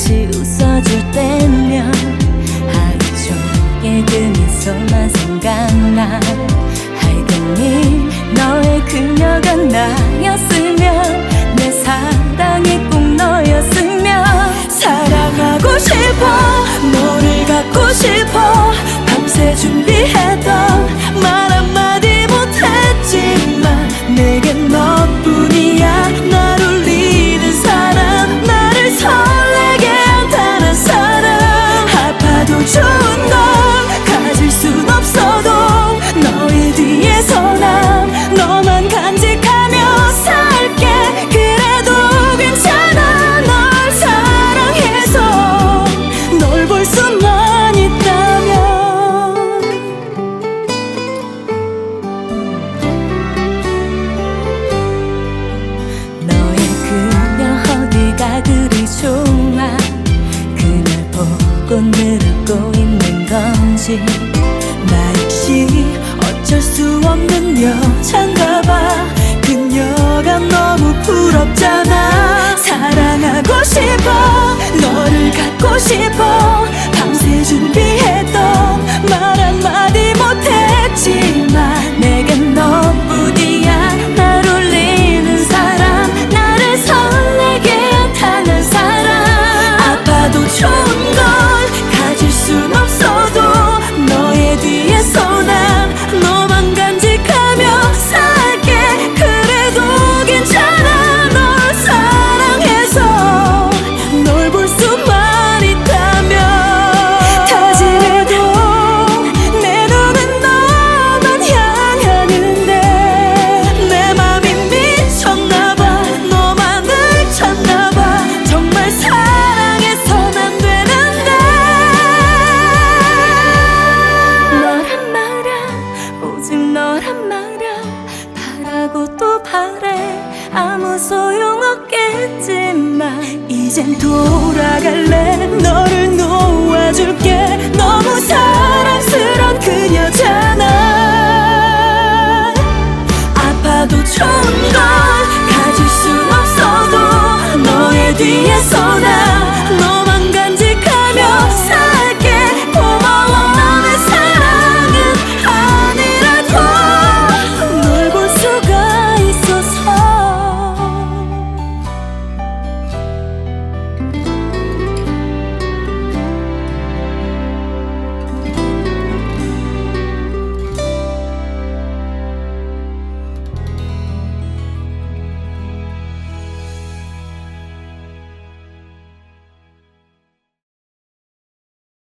같이 웃어줄 때면 하루 종일 그 미소만 생각나. 알던 일 너의 그녀가 나였으면 없이 나 역시 어쩔 수 없는 여잔가 봐. 하래 아무 소용없겠지만 이젠 돌아가